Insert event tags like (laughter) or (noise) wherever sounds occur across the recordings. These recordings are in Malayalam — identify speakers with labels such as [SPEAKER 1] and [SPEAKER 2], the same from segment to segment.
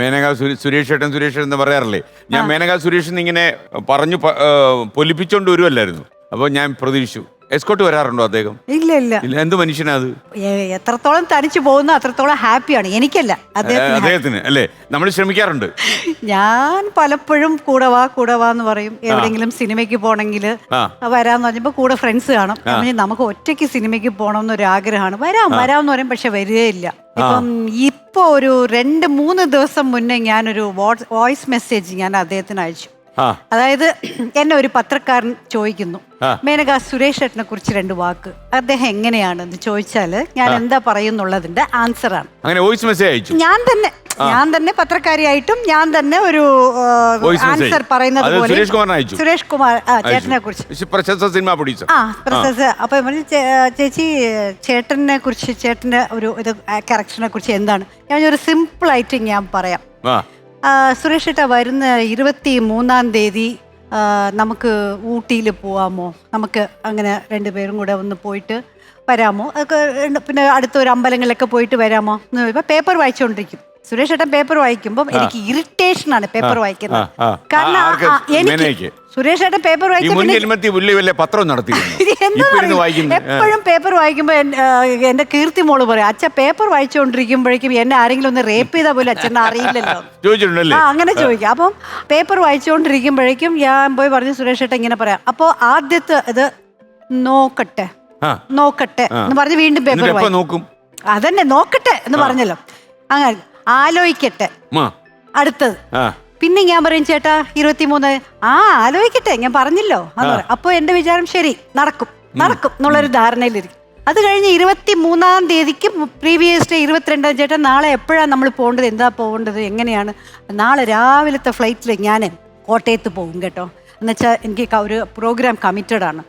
[SPEAKER 1] മേനക സുര- സുരേഷ് ഏട്ടൻ സുരേഷ് എന്ന് പറയാറില്ലേ? ഞാൻ മേനക സുരേഷ് ഇങ്ങനെ പറഞ്ഞു പൊലിപ്പിച്ചോണ്ട് വരുമല്ലായിരുന്നു അപ്പോൾ ഞാൻ പ്രതീക്ഷിച്ചു. എസ്കോട്ട് വരാറുണ്ടോ അദ്ദേഹം?
[SPEAKER 2] ഇല്ല ഇല്ല.
[SPEAKER 1] ഇല്ല എന്ത് മനുഷ്യനാ അത്?
[SPEAKER 2] എ- എത്രത്തോളം തനിച്ചു പോകുന്നു അത്രത്തോളം ഹാപ്പിയാണ്. എനിക്കല്ല
[SPEAKER 1] ഏ,
[SPEAKER 2] അദ്ദേഹത്തിന്
[SPEAKER 1] അദ്ദേഹത്തിന് അല്ലേ? നമ്മൾ ശ്രമിക്കാറുണ്ട്.
[SPEAKER 2] ഞാൻ പലപ്പോഴും കൂടെ വാ കൂടെ വാ എന്ന് പറയും. എവിടെയെങ്കിലും സിനിമയ്ക്ക് പോണെങ്കിൽ
[SPEAKER 1] ആ.
[SPEAKER 2] വരാന്ന് പറഞ്ഞപ്പോ കൂടെ ഫ്രണ്ട്സ് കാണും. ഞാൻ പറഞ്ഞു, നമുക്ക് ഒറ്റയ്ക്ക് സിനിമയ്ക്ക് പോകണം എന്നൊരു ആഗ്രഹമാണ്. വരാം വരാം എന്ന് പറയും പക്ഷെ വരികയില്ല ഇപ്പം ഇപ്പൊ ഒരു രണ്ട് മൂന്ന് ദിവസം മുന്നേ ഞാനൊരു വോയിസ് മെസ്സേജ് ഞാൻ അദ്ദേഹത്തിന് അയച്ചു. അതായത് എന്നെ ഒരു പത്രക്കാരൻ ചോദിക്കുന്നു. മേനക സുരേഷ് ഏട്ടനെ കുറിച്ച് രണ്ട് വാക്ക്. അദ്ദേഹം എങ്ങനെയാണെന്ന് ചോദിച്ചാൽ ഞാൻ എന്താ പറയുന്നുള്ളതിന്റെ ആൻസർ ആണ്.
[SPEAKER 1] അങ്ങനെ വോയിസ് മെസ്സേജ് അയച്ചു.
[SPEAKER 2] ഞാൻ തന്നെ ഞാൻ തന്നെ പത്രക്കാരിയായിട്ടും ഞാൻ തന്നെ ഒരു ആൻസർ പറയുന്നത് പോലെ
[SPEAKER 1] സുരേഷ്
[SPEAKER 2] കുമാർ ചേട്ടനെ കുറിച്ച്.
[SPEAKER 1] പ്രശസ്ത സിനിമ പ്രൊഡ്യൂസർ
[SPEAKER 2] ആ പ്രശസ്ത അപ്പൊ പറഞ്ഞു "ചേ- ചേച്ചി ചേട്ടനെ കുറിച്ച് ചേട്ടന്റെ ഒരു ഇത് കറക്ഷനെ കുറിച്ച് എന്താണ്? ഞാൻ ഒരു സിമ്പിൾ ആയിട്ട് ഞാൻ പറയാം. സുരേഷ് ഏട്ടാ വരുന്ന ഇരുപത്തി മൂന്നാം തീയതി നമുക്ക് ഊട്ടിയിൽ പോവാമോ? നമുക്ക് അങ്ങനെ രണ്ടുപേരും കൂടെ ഒന്ന് പോയിട്ട് വരാമോ? അതൊക്കെ പിന്നെ അടുത്തൊരു അമ്പലങ്ങളിലൊക്കെ പോയിട്ട് വരാമോ? എന്ന് ചോദിക്കുമ്പോൾ പേപ്പർ വായിച്ചുകൊണ്ടിരിക്കും സുരേഷ് ഏട്ടൻ പേപ്പർ വായിക്കുമ്പോൾ എനിക്ക് ഇറിറ്റേഷൻ ആണ് പേപ്പർ വായിക്കുന്നത്. കാരണം
[SPEAKER 1] ആ,
[SPEAKER 2] എനിക്ക്
[SPEAKER 1] മേനയ്ക്ക്?
[SPEAKER 2] സുരേഷ് ഏട്ടൻ പേപ്പർ
[SPEAKER 1] ഈ
[SPEAKER 2] വായിക്കുമ്പോൾ
[SPEAKER 1] പുള്ളി വല്ല പത്രം നടത്തിയിരുന്നു. (laughs) ഇപ്പൊ ഇരുന്ന് വായിക്കുന്നു
[SPEAKER 2] എപ്പോഴും പേപ്പർ വായിക്കുമ്പോൾ എന്റെ കീർത്തി മോൾ പറയും അച്ഛ പേപ്പർ വായിച്ചുകൊണ്ടിരിക്കുമ്പോഴേക്കും എന്നെ ആരെങ്കിലും ഒന്ന് റേപ്പ് ചെയ്താൽ പോലും അച്ഛനെ അറിയില്ലല്ലോ. (laughs)
[SPEAKER 1] ചോദിച്ചിട്ടുണ്ടല്ലേ?
[SPEAKER 2] ആ അങ്ങനെ ചോദിക്കാം. അപ്പം പേപ്പർ വായിച്ചുകൊണ്ടിരിക്കുമ്പോഴേക്കും ഞാൻ പോയി പറഞ്ഞു സുരേഷ് ഏട്ടൻ ഇങ്ങനെ പറയാം അപ്പോൾ ആദ്യത്തെ ഇത് നോക്കട്ടെ
[SPEAKER 1] ആ.
[SPEAKER 2] നോക്കട്ടെ എന്ന് പറഞ്ഞ് വീണ്ടും പേപ്പർ
[SPEAKER 1] എന്നിട്ട് എപ്പോ
[SPEAKER 2] വായിക്കും.
[SPEAKER 1] നോക്കും?
[SPEAKER 2] അതന്നെ നോക്കട്ടെ എന്ന് പറഞ്ഞല്ലോ. അങ്ങനെ ആലോചിക്കട്ടെ. അടുത്തത്. പിന്നെ ഞാൻ പറയും ചേട്ടാ ഇരുപത്തിമൂന്ന്. ആ ആലോചിക്കട്ടെ ഞാൻ പറഞ്ഞില്ലോ. അപ്പൊ എന്റെ വിചാരം ശരി നടക്കും നടക്കും എന്നുള്ളൊരു ധാരണയിലിരിക്കും. അത് കഴിഞ്ഞ് ഇരുപത്തി മൂന്നാം തീയതിക്ക് പ്രീവിയസ് ഡേ ഇരുപത്തിരണ്ടാം ചേട്ടാ നാളെ എപ്പോഴാണ് നമ്മൾ പോകേണ്ടത് എന്താ പോകേണ്ടത് എങ്ങനെയാണ്? നാളെ രാവിലത്തെ ഫ്ലൈറ്റിൽ ഞാൻ കോട്ടയത്ത് പോകും കേട്ടോ. എന്നുവെച്ചാൽ എനിക്ക് ഒരു പ്രോഗ്രാം കമ്മിറ്റഡ് ആണ്.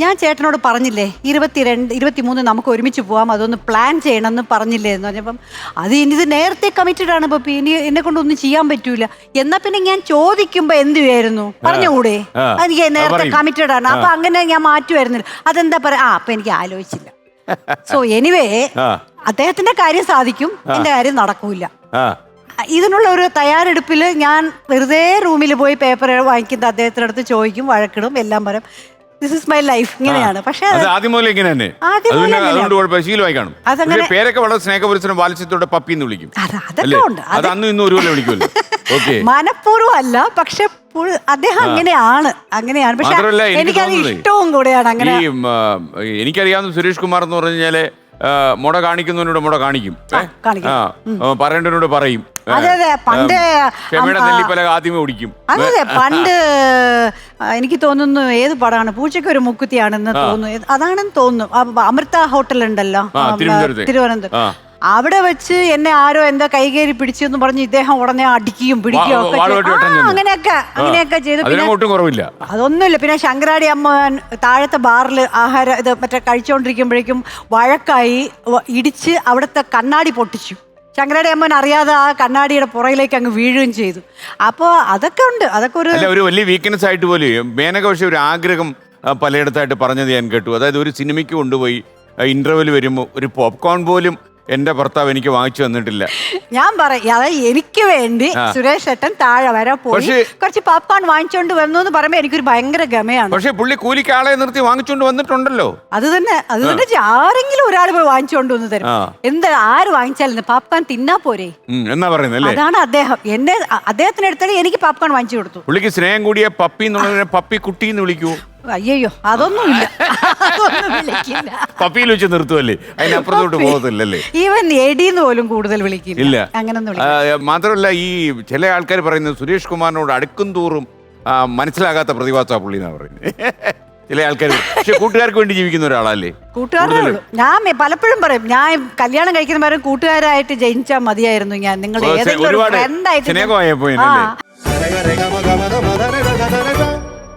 [SPEAKER 2] ഞാൻ ചേട്ടനോട് പറഞ്ഞില്ലേ ഇരുപത്തിരണ്ട് ഇരുപത്തിമൂന്ന് നമുക്ക് ഒരുമിച്ച് പോവാം അതൊന്ന് പ്ലാൻ ചെയ്യണമെന്ന് പറഞ്ഞില്ലേ എന്ന് പറഞ്ഞപ്പം അത് ഇനി ഇത് നേരത്തെ കമ്മിറ്റഡ് ആണ് ഇപ്പൊ ഇനി എന്നെ കൊണ്ടൊന്നും ചെയ്യാൻ പറ്റൂല. എന്നാ പിന്നെ ഞാൻ ചോദിക്കുമ്പോ എന്ത് ചെയ്യായിരുന്നു? പറഞ്ഞുകൂടെ. എനിക്ക് നേരത്തെ കമ്മിറ്റഡ് ആണ്. അപ്പൊ അങ്ങനെ ഞാൻ മാറ്റുമായിരുന്നില്ല അതെന്താ പറയാ ആ അപ്പൊ എനിക്ക് ആലോചിച്ചില്ല. സോ എനിവേ അദ്ദേഹത്തിന്റെ കാര്യം സാധിക്കും എന്റെ കാര്യം നടക്കൂല. ഇതിനുള്ള ഒരു തയ്യാറെടുപ്പിൽ ഞാൻ വെറുതെ റൂമിൽ പോയി പേപ്പർ വാങ്ങിക്കുന്ന അദ്ദേഹത്തിന്റെ അടുത്ത് ചോദിക്കും വഴക്കിടും എല്ലാം പറയും. ദിസ് ഇസ് മൈ ലൈഫ് ഇങ്ങനെയാണ്. പക്ഷെ
[SPEAKER 1] അത് ആദ്യം ഇങ്ങനെ തന്നെ.
[SPEAKER 2] ആദ്യം
[SPEAKER 1] അത് പിന്നെ
[SPEAKER 2] മുതലേ
[SPEAKER 1] അതുകൊണ്ട് കുഴപ്പമില്ല. ശീലമായി കാണും
[SPEAKER 2] അതങ്ങനെ-
[SPEAKER 1] പക്ഷേ പേരൊക്കെ വളരെ സ്നേഹപുരസരം വാത്സ്യത്തോടെ പപ്പി എന്ന് വിളിക്കും.
[SPEAKER 2] അത് അതൊക്കെ ഉണ്ട്.
[SPEAKER 1] അത് അന്നും ഇന്നും ഒരുപോലെ വിളിക്കുമല്ലോ. ഓക്കെ.
[SPEAKER 2] മനഃപൂർവം അല്ല പക്ഷെ പുൾ- അദ്ദേഹം അങ്ങനെയാണ്. അങ്ങനെയാണ്. പക്ഷെ
[SPEAKER 1] മാത്രമല്ല എനിക്ക്
[SPEAKER 2] എനിക്കത്
[SPEAKER 1] തോന്നുന്നതേ,
[SPEAKER 2] ഇഷ്ടവും കൂടെയാണ്. അങ്ങനെ
[SPEAKER 1] ഈ ഉം, ആ, എനിക്കറിയാവുന്ന സുരേഷ് കുമാർ എന്ന് പറഞ്ഞു കഴിഞ്ഞാൽ ആ, മുട കാണിക്കുന്നവനോട് മുട കാണിക്കും. ഏ?
[SPEAKER 2] കാണിക്കും.
[SPEAKER 1] ആ, പറയേണ്ടവനോട് പറയും. ഏ,
[SPEAKER 2] അതെ അതെ. പണ്ട്
[SPEAKER 1] ക്ഷമയുടെ ആദ്യമേ ഓടിക്കും.
[SPEAKER 2] അതെ അതെ. പണ്ട് ആ, എനിക്ക് തോന്നുന്നു ഏത് പടമാണ്? പൂച്ചയ്ക്ക് ഒരു മുക്കുത്തിയാണെന്ന് തോന്നുന്നു. ഏത്- അതാണെന്ന് തോന്നുന്നു. ആ, അമൃത ഹോട്ടൽ ഉണ്ടല്ലോ.
[SPEAKER 1] ആ,
[SPEAKER 2] ആ,
[SPEAKER 1] തിരുവനന്തപുരത്ത്.
[SPEAKER 2] തിരുവനന്തപുരം
[SPEAKER 1] ആ.
[SPEAKER 2] അവിടെ വെച്ച് എന്നെ ആരോ എന്താ കൈകേറി പിടിച്ചു എന്ന് പറഞ്ഞ് ഇദ്ദേഹം ഉടനെ അടിക്കുകയും പിടിക്കുകയും ഒക്കെ ചെയ്തു. ആ. അങ്ങനെയൊക്കെ അങ്ങനെയൊക്കെ ചെയ്തു. പിന്നെ
[SPEAKER 1] കുറവില്ല.
[SPEAKER 2] അതൊന്നുമില്ല. പിന്നെ ശങ്കരാടി അമ്മ താഴത്തെ ബാറിൽ ആഹാരം ഇത് മറ്റേ കഴിച്ചുകൊണ്ടിരിക്കുമ്പോഴേക്കും വഴക്കായി വ- ഇടിച്ച് അവിടുത്തെ കണ്ണാടി പൊട്ടിച്ചു. ശങ്കരാടി അമ്മൻ അറിയാതെ ആ കണ്ണാടിയുടെ പുറയിലേക്ക് അങ്ങ് വീഴുകയും ചെയ്തു. അപ്പോൾ അതൊക്കെ ഉണ്ട്. അതൊക്കെ ഒരു
[SPEAKER 1] അല്ല ഒരു വലിയ വീക്ക്നെസ് ആയിട്ട് പോലും മേനക പക്ഷേ ഒരു ആഗ്രഹം ആ, പലയിടത്തായിട്ട് പറഞ്ഞത് ഞാൻ കേട്ടു. അതായത് ഒരു സിനിമയ്ക്ക് കൊണ്ടുപോയി ഇന്റർവെൽ വരുമ്പോൾ ഒരു പോപ്കോൺ പോലും എന്റെ ഭർത്താവ് എനിക്ക് വാങ്ങിച്ചു തന്നിട്ടില്ല.
[SPEAKER 2] ഞാൻ പറയാം അതായത് എനിക്ക് വേണ്ടി സുരേഷ് ഏട്ടൻ താഴെ വരെ പോയി.
[SPEAKER 1] പക്ഷേ-
[SPEAKER 2] കുറച്ച് പോപ്കോൺ വാങ്ങിച്ചോണ്ട് വന്നു എന്ന് പറയുമ്പോ എനിക്കൊരു ഭയങ്കര ഗമയാണ്.
[SPEAKER 1] പക്ഷേ പുള്ളി കൂലിക്ക് ആളെ നിർത്തി വാങ്ങിച്ചുകൊണ്ട് വന്നിട്ടുണ്ടല്ലോ.
[SPEAKER 2] അത് തന്നെ അത് തന്നെ ആരെങ്കിലും ഒരാൾ പോയി വാങ്ങിച്ചോണ്ട് വന്ന് തരും.
[SPEAKER 1] ആ.
[SPEAKER 2] എന്താ ആര് വാങ്ങിച്ചാലും പോപ്കോൺ തിന്നാ പോരെ?
[SPEAKER 1] ഉം, എന്നാ പറയുന്നത്
[SPEAKER 2] അതാണ് അദ്ദേഹം. എന്നെ അ- അദ്ദേഹത്തിന് എടുത്തിട്ട് എനിക്ക് പോപ്കോൺ വാങ്ങിച്ചു കൊടുത്തു.
[SPEAKER 1] പുള്ളിക്ക് സ്നേഹം കൂടിയ പപ്പി എന്നുള്ളതിനെ പപ്പി കുട്ടി എന്ന് വിളിക്കൂ.
[SPEAKER 2] അയ്യോ അതൊന്നുമില്ല. (laughs) അതൊന്നും വിളിക്കില്ല.
[SPEAKER 1] പപ്പിയിൽ വെച്ച് നിർത്തുമല്ലേ അതിനപ്പുറത്തോട്ട് പോകത്തില്ലല്ലേ?
[SPEAKER 2] ഈവൻ എടിന്ന് പോലും കൂടുതൽ വിളിക്കില്ല.
[SPEAKER 1] ഇല്ല.
[SPEAKER 2] അങ്ങനൊന്നും
[SPEAKER 1] ആ,
[SPEAKER 2] വിളിക്കില്ല
[SPEAKER 1] മാത്രമല്ല ഈ ചില ആൾക്കാർ പറയുന്നത് സുരേഷ് കുമാറിനോട് അടുക്കും തോറും ആ, മനസ്സിലാകാത്ത പ്രതിഭാസ പുള്ളി എന്നാ പറയുന്നത്. (laughs) ചില ആൾക്കാർ പക്ഷെ കൂട്ടുകാർക്ക് വേണ്ടി ജീവിക്കുന്ന ഒരാളല്ലേ?
[SPEAKER 2] കൂട്ടുകാരേ ഉള്ളൂ. ഞാൻ മെ- പലപ്പോഴും പറയും ഞാൻ കല്യാണം കഴിക്കുന്ന പറയും കൂട്ടുകാരായിട്ട് ജനിച്ചാൽ മതിയായിരുന്നു ഞാൻ. നിങ്ങൾ
[SPEAKER 1] ഓ,
[SPEAKER 2] ഏതെങ്കിലും ഒരു
[SPEAKER 1] ഒരുപാട്
[SPEAKER 2] ഫ്രണ്ടായിട്ട്
[SPEAKER 1] സ്നേഹമായപ്പോ
[SPEAKER 2] ആ.
[SPEAKER 1] എന്നല്ലേ